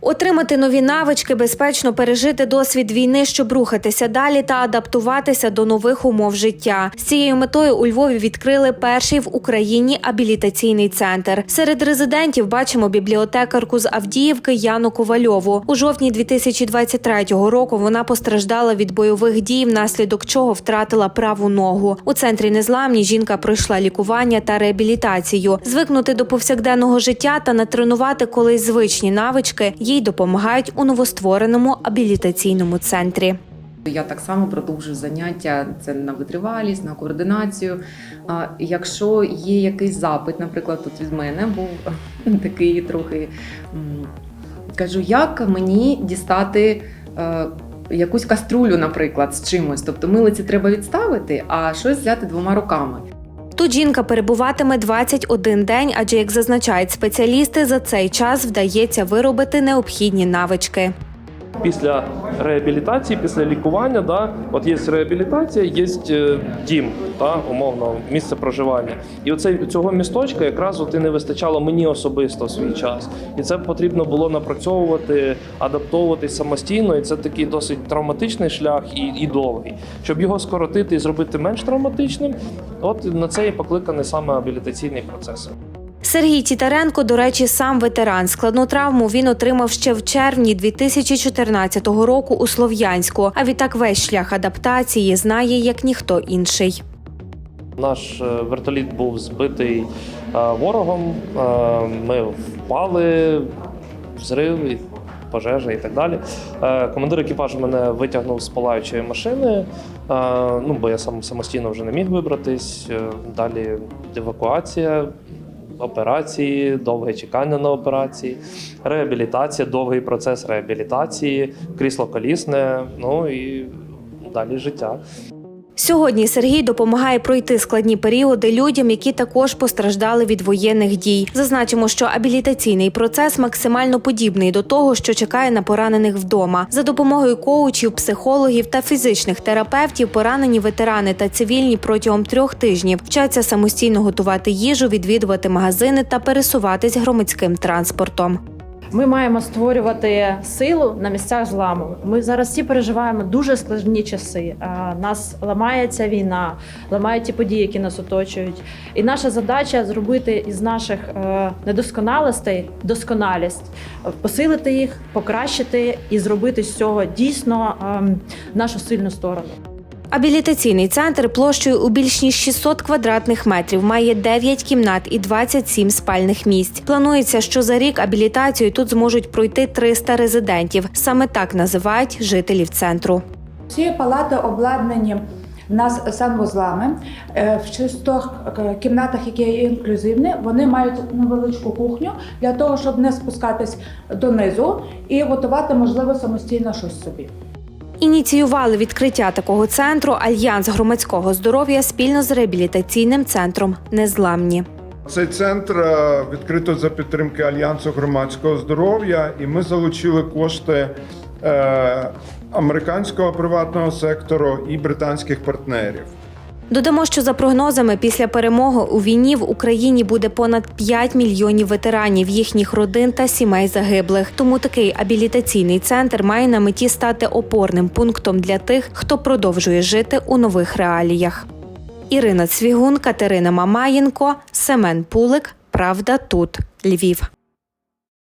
Отримати нові навички, безпечно пережити досвід війни, щоб рухатися далі та адаптуватися до нових умов життя. З цією метою у Львові відкрили перший в Україні абілітаційний центр. Серед резидентів бачимо бібліотекарку з Авдіївки Яну Ковальову. У жовтні 2023 року вона постраждала від бойових дій, внаслідок чого втратила праву ногу. У центрі незламні жінка пройшла лікування та реабілітацію. Звикнути до повсякденного життя та натренувати колись звичні навички їй допомагають у новоствореному абілітаційному центрі. Я так само продовжую заняття це на витривалість, на координацію. Якщо є якийсь запит, наприклад, тут від мене був такий трохи кажу, як мені дістати. е, Якусь каструлю, наприклад, з чимось, тобто милиці треба відставити, а щось взяти двома руками. Тут жінка перебуватиме 21 день, адже, як зазначають спеціалісти, за цей час вдається виробити необхідні навички. Після реабілітації, після лікування, да, от є реабілітація, є е, дім, да, умовно, місце проживання. І оце цього місточка якраз от і не вистачало мені особисто в свій час. І це потрібно було напрацьовувати, адаптовуватись самостійно. І це такий досить травматичний шлях і, і довгий. Щоб його скоротити і зробити менш травматичним, от на це і покликаний саме абілітаційний процес. Сергій Тітаренко, до речі, сам ветеран. Складну травму він отримав ще в червні 2014 року у Слов'янську. А відтак весь шлях адаптації знає як ніхто інший. Наш е, вертоліт був збитий е, ворогом. е, Ми впали, взрив, пожежа і так далі. Командир екіпажу мене витягнув з палаючої машини. Ну, бо я сам самостійно вже не міг вибратись. Далі евакуація. Операції, довге чекання на операції, реабілітація, довгий процес реабілітації, крісло колісне, ну і далі життя. Сьогодні Сергій допомагає пройти складні періоди людям, які також постраждали від воєнних дій. Зазначимо, що абілітаційний процес максимально подібний до того, що чекає на поранених вдома. За допомогою коучів, психологів та фізичних терапевтів поранені ветерани та цивільні протягом трьох тижнів вчаться самостійно готувати їжу, відвідувати магазини та пересуватись громадським транспортом. Ми маємо створювати силу на місцях зламу. Ми зараз всі переживаємо дуже складні часи. Нас ламається війна, ламають ті події, які нас оточують. І наша задача зробити із наших е, недосконалостей досконалість, посилити їх, покращити і зробити з цього дійсно ем, нашу сильну сторону. Абілітаційний центр площею у більш ніж 600 квадратних метрів має 9 кімнат і 27 спальних місць. Планується, що за рік абілітацію тут зможуть пройти 300 резидентів. Саме так називають жителів центру. Ці палати обладнані нас санвузлами. Е, В шістох е, кімнатах, які є інклюзивні, вони мають невеличку кухню для того, щоб не спускатись донизу і готувати, можливо, самостійно щось собі. Ініціювали відкриття такого центру Альянс громадського здоров'я спільно з реабілітаційним центром Незламні. Цей центр е, відкрито за підтримки Альянсу громадського здоров'я, і ми залучили кошти е, американського приватного сектору і британських партнерів. Додамо, що за прогнозами після перемоги у війні в Україні буде понад 5 мільйонів ветеранів, їхніх родин та сімей загиблих. Тому такий абілітаційний центр має на меті стати опорним пунктом для тих, хто продовжує жити у нових реаліях. Ірина Цвігун, Катерина Мамаєнко, Семен Пулик. Правда, тут Львів.